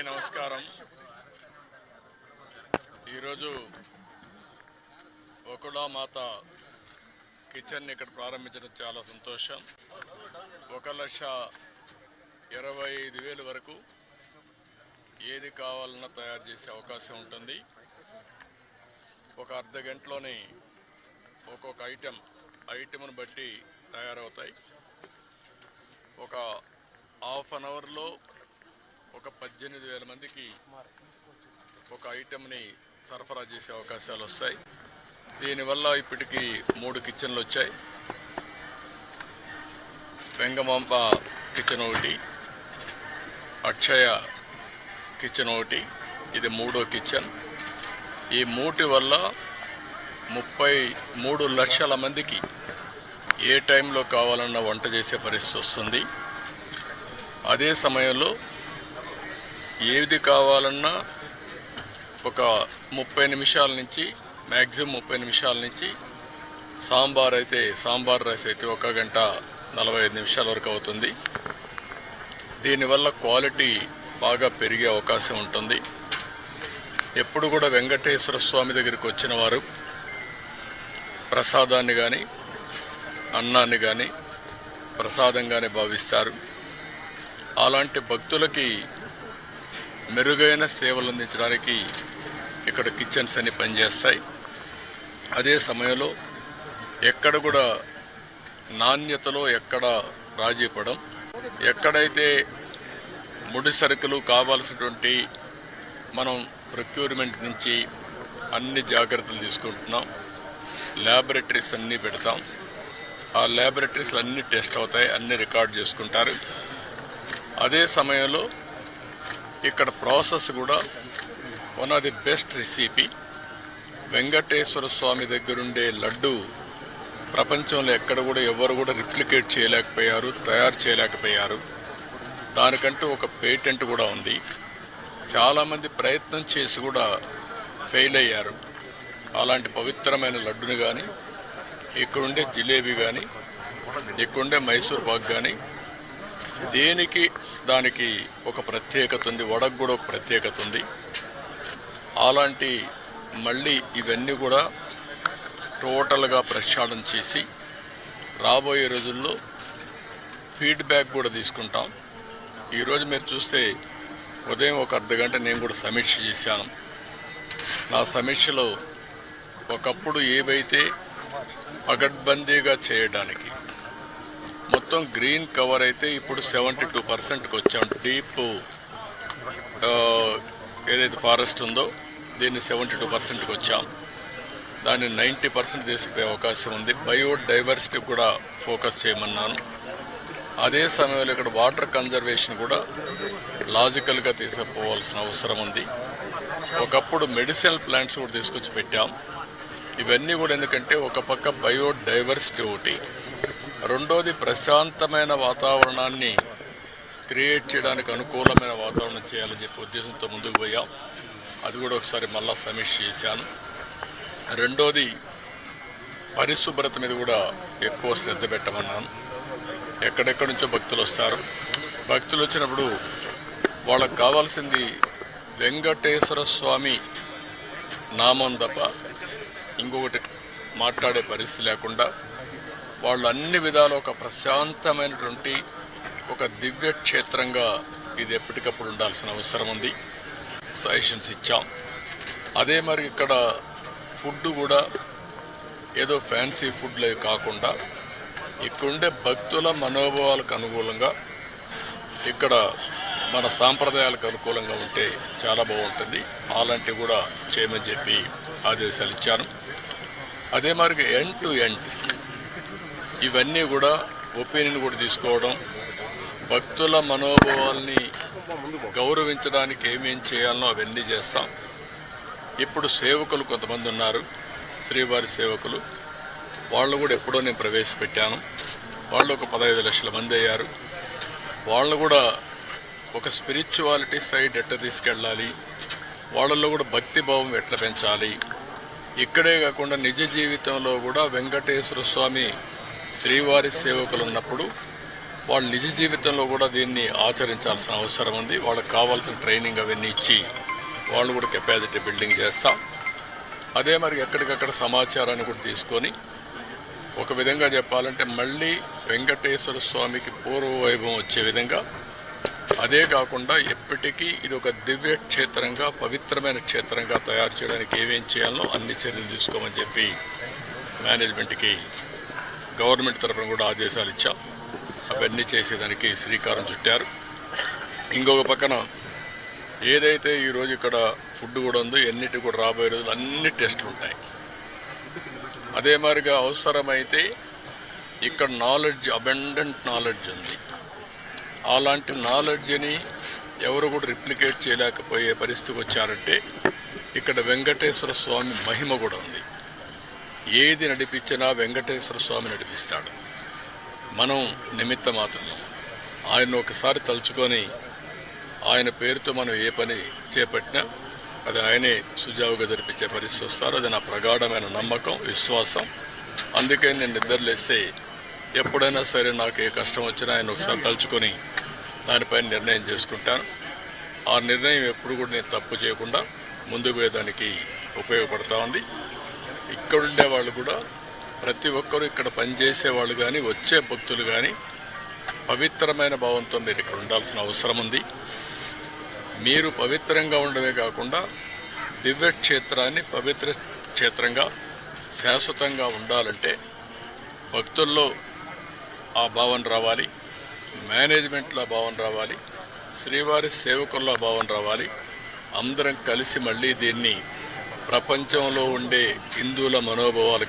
అందరికీ నమస్కారం. ఈరోజు మాత కిచెన్ ఇక్కడ ప్రారంభించడం చాలా సంతోషం. ఒక లక్ష ఇరవై ఐదు వేలు వరకు ఏది కావాలన్నా తయారు చేసే అవకాశం ఉంటుంది. ఒక అర్ధ గంటలోనే ఒక్కొక్క ఐటెం ఐటెంను బట్టి తయారవుతాయి. ఒక హాఫ్ అన్ అవర్లో ఒక పద్దెనిమిది వేల మందికి ఒక ఐటెంని సరఫరా చేసే అవకాశాలు వస్తాయి. దీనివల్ల ఇప్పటికీ మూడు కిచెన్లు వచ్చాయి. వెంగమాంబ కిచెన్ ఒకటి అక్షయ కిచెన్ ఒకటి ఇది మూడో కిచెన్. ఈ మూటి వల్ల ముప్పై మూడు లక్షల మందికి ఏ టైంలో కావాలన్నా వంట చేసే పరిస్థితి వస్తుంది. అదే సమయంలో ఏది కావాలన్నా ఒక ముప్పై నిమిషాల నుంచి మ్యాక్సిమం ముప్పై నిమిషాల నుంచి సాంబార్ అయితే సాంబార్ రైస్ అయితే ఒక గంట నలభై ఐదు నిమిషాల వరకు అవుతుంది. దీనివల్ల క్వాలిటీ బాగా పెరిగే అవకాశం ఉంటుంది. ఎప్పుడు కూడా వెంకటేశ్వర స్వామి దగ్గరికి వచ్చిన వారు ప్రసాదాన్ని కానీ అన్నాన్ని కానీ ప్రసాదంగానే భావిస్తారు. అలాంటి భక్తులకి మెరుగైన సేవలు అందించడానికి ఇక్కడ కిచెన్స్ అన్ని పనిచేస్తాయి. అదే సమయంలో ఎక్కడ కూడా నాణ్యతలో ఎక్కడ రాజీ పడం ఎక్కడైతే ముడి సరుకులు కావాల్సినటువంటి మనం ప్రొక్యూర్మెంట్ నుంచి అన్ని జాగ్రత్తలు తీసుకుంటున్నాం. ల్యాబొరేటరీస్ అన్నీ పెడతాం. ఆ ల్యాబొరేటరీస్లో అన్ని టెస్ట్ అవుతాయి అన్ని రికార్డ్ చేసుకుంటారు. అదే సమయంలో ఇక్కడ ప్రాసెస్ కూడా one of the best recipe Venkateswara Swamy దగ్గరుండే లడ్డు ప్రపంచంలో ఎక్కడ కూడా ఎవరు కూడా రిప్లికేట్ చేయలేకపోయారు తయారు చేయలేకపోయారు. దానికంటూ ఒక పేటెంట్ కూడా ఉంది. చాలామంది ప్రయత్నం చేసి కూడా ఫెయిల్ అయ్యారు. అలాంటి పవిత్రమైన లడ్డుని కానీ ఇక్కడుండే జిలేబీ కానీ ఇక్కడుండే మైసూర్ పాక్ కానీ దేనికి దానికి ఒక ప్రత్యేకత ఉంది వడకు కూడా ఒక ప్రత్యేకత ఉంది. అలాంటి మళ్ళీ ఇవన్నీ కూడా టోటల్గా ప్రక్షాళన చేసి రాబోయే రోజుల్లో ఫీడ్బ్యాక్ కూడా తీసుకుంటాం. ఈరోజు మీరు చూస్తే ఉదయం ఒక అర్ధ గంట నేను కూడా సమీక్ష చేశాను. నా సమీక్షలో ఒకప్పుడు ఏవైతే పగడ్బందీగా చేయడానికి మొత్తం గ్రీన్ కవర్ అయితే ఇప్పుడు సెవెంటీ టూ పర్సెంట్కి వచ్చాం. డీప్ ఏదైతే ఫారెస్ట్ ఉందో దీన్ని సెవెంటీ టూ పర్సెంట్కి వచ్చాం. దాన్ని నైంటీ పర్సెంట్ తీసిపోయే అవకాశం ఉంది. బయోడైవర్సిటీ కూడా ఫోకస్ చేయమన్నాను. అదే సమయంలో ఇక్కడ వాటర్ కన్జర్వేషన్ కూడా లాజికల్గా తీసుకుపోవాల్సిన అవసరం ఉంది. ఒకప్పుడు మెడిసినల్ ప్లాంట్స్ కూడా తీసుకొచ్చి పెట్టాం. ఇవన్నీ కూడా ఎందుకంటే ఒక పక్క బయోడైవర్సిటీ ఒకటి. రెండోది ప్రశాంతమైన వాతావరణాన్ని క్రియేట్ చేయడానికి అనుకూలమైన వాతావరణం చేయాలని చెప్పి ఉద్దేశంతో ముందుకు పోయాం. అది కూడా ఒకసారి మళ్ళా సమీక్ష చేశాను. రెండోది పరిశుభ్రత మీద కూడా ఎక్కువ శ్రద్ధ పెట్టమన్నాను. ఎక్కడెక్కడి నుంచో భక్తులు వస్తారు. భక్తులు వచ్చినప్పుడు వాళ్ళకి కావాల్సింది వెంకటేశ్వర స్వామి నామం తప్ప ఇంకొకటి మాట్లాడే పరిస్థితి లేకుండా వాళ్ళు అన్ని విధాలు ఒక ప్రశాంతమైనటువంటి ఒక దివ్య క్షేత్రంగా ఇది ఎప్పటికప్పుడు ఉండాల్సిన అవసరం ఉంది. సజెషన్స్ ఇచ్చాం. అదే మరి ఇక్కడ ఫుడ్ కూడా ఏదో ఫ్యాన్సీ ఫుడ్లే కాకుండా ఇక్కడుండే భక్తుల మనోభావాలకు అనుకూలంగా ఇక్కడ మన సాంప్రదాయాలకు అనుకూలంగా ఉంటే చాలా బాగుంటుంది. అలాంటివి కూడా చేయమని చెప్పి ఆదేశాలు ఇచ్చాను. అదే మరి ఎండ్ టు ఎండ్ ఇవన్నీ కూడా ఒపీనియన్ కూడా తీసుకోవడం భక్తుల మనోభావాల్ని గౌరవించడానికి ఏమేం చేయాలనో అవన్నీ చేస్తాం. ఇప్పుడు సేవకులు కొంతమంది ఉన్నారు శ్రీవారి సేవకులు. వాళ్ళు కూడా ఎప్పుడో నేను ప్రవేశపెట్టాను. వాళ్ళు ఒక పదహైదు లక్షల మంది అయ్యారు. వాళ్ళు కూడా ఒక స్పిరిచువాలిటీ సైడ్ ఎట్లా తీసుకెళ్ళాలి? వాళ్ళల్లో కూడా భక్తి భావం ఎట్లా పెంచాలి? ఇక్కడే కాకుండా నిజ జీవితంలో కూడా వెంకటేశ్వర స్వామి శ్రీవారి సేవకులు ఉన్నప్పుడు వాళ్ళ నిజ జీవితంలో కూడా దీన్ని ఆచరించాల్సిన అవసరం ఉంది. వాళ్ళకి కావాల్సిన ట్రైనింగ్ అవన్నీ ఇచ్చి వాళ్ళు కూడా కెపాసిటీ బిల్డింగ్ చేస్తాం. అదే మరి ఎక్కడికక్కడ సమాచారాన్ని కూడా తీసుకొని ఒక విధంగా చెప్పాలంటే మళ్ళీ వెంకటేశ్వర స్వామికి పూర్వ వైభవం వచ్చే విధంగా అదే కాకుండా ఎప్పటికీ ఇది ఒక దివ్య క్షేత్రంగా పవిత్రమైన క్షేత్రంగా తయారు చేయడానికి ఏమేం చేయాలో అన్ని చర్యలు తీసుకోమని చెప్పి మేనేజ్మెంట్కి గవర్నమెంట్ తరఫున కూడా ఆదేశాలు ఇచ్చాం. అవన్నీ చేసేదానికి శ్రీకారం చుట్టారు. ఇంకొక పక్కన ఏదైతే ఈరోజు ఇక్కడ ఫుడ్ కూడా ఉందో ఎన్నిటి కూడా రాబోయే రోజులు అన్ని టెస్టులు ఉంటాయి. అదే మాదిరిగా అవసరమైతే ఇక్కడ నాలెడ్జ్ అబెండెంట్ నాలెడ్జ్ ఉంది. అలాంటి నాలెడ్జ్ని ఎవరు కూడా రిప్లికేట్ చేయలేకపోయే పరిస్థితికి వచ్చారంటే ఇక్కడ వెంకటేశ్వర స్వామి మహిమ కూడా ఉంది. ఏది నడిపించినా వెంకటేశ్వర స్వామి నడిపిస్తాడు. మనం నిమిత్త మాత్రమే. ఆయన ఒకసారి తలుచుకొని ఆయన పేరుతో మనం ఏ పని చేపట్టినా అది ఆయనే సుజావుగా జరిపించే పరిస్థితి వస్తారు. అది నా ప్రగాఢమైన నమ్మకం విశ్వాసం. అందుకే నేను నిద్రలేస్తే ఎప్పుడైనా సరే నాకు ఏ కష్టం వచ్చినా ఆయన ఒకసారి తలుచుకొని దానిపైన నిర్ణయం చేసుకుంటాను. ఆ నిర్ణయం ఎప్పుడు కూడా నేను తప్పు చేయకుండా ముందుకు పోయేదానికి ఉపయోగపడతా ఉంది. ఇక్కడుండే వాళ్ళు కూడా ప్రతి ఒక్కరూ ఇక్కడ పనిచేసే వాళ్ళు కానీ వచ్చే భక్తులు కానీ పవిత్రమైన భావంతో మీరు ఇక్కడ ఉండాల్సిన అవసరం ఉంది. మీరు పవిత్రంగా ఉండడమే కాకుండా దివ్య క్షేత్రాన్ని పవిత్ర క్షేత్రంగా శాశ్వతంగా ఉండాలంటే భక్తుల్లో ఆ భావన రావాలి మేనేజ్మెంట్లో భావన రావాలి శ్రీవారి సేవకుల్లో భావన రావాలి. అందరం కలిసి మళ్ళీ దీన్ని ప్రపంచంలో ఉండే హిందువుల మనోభావాలకి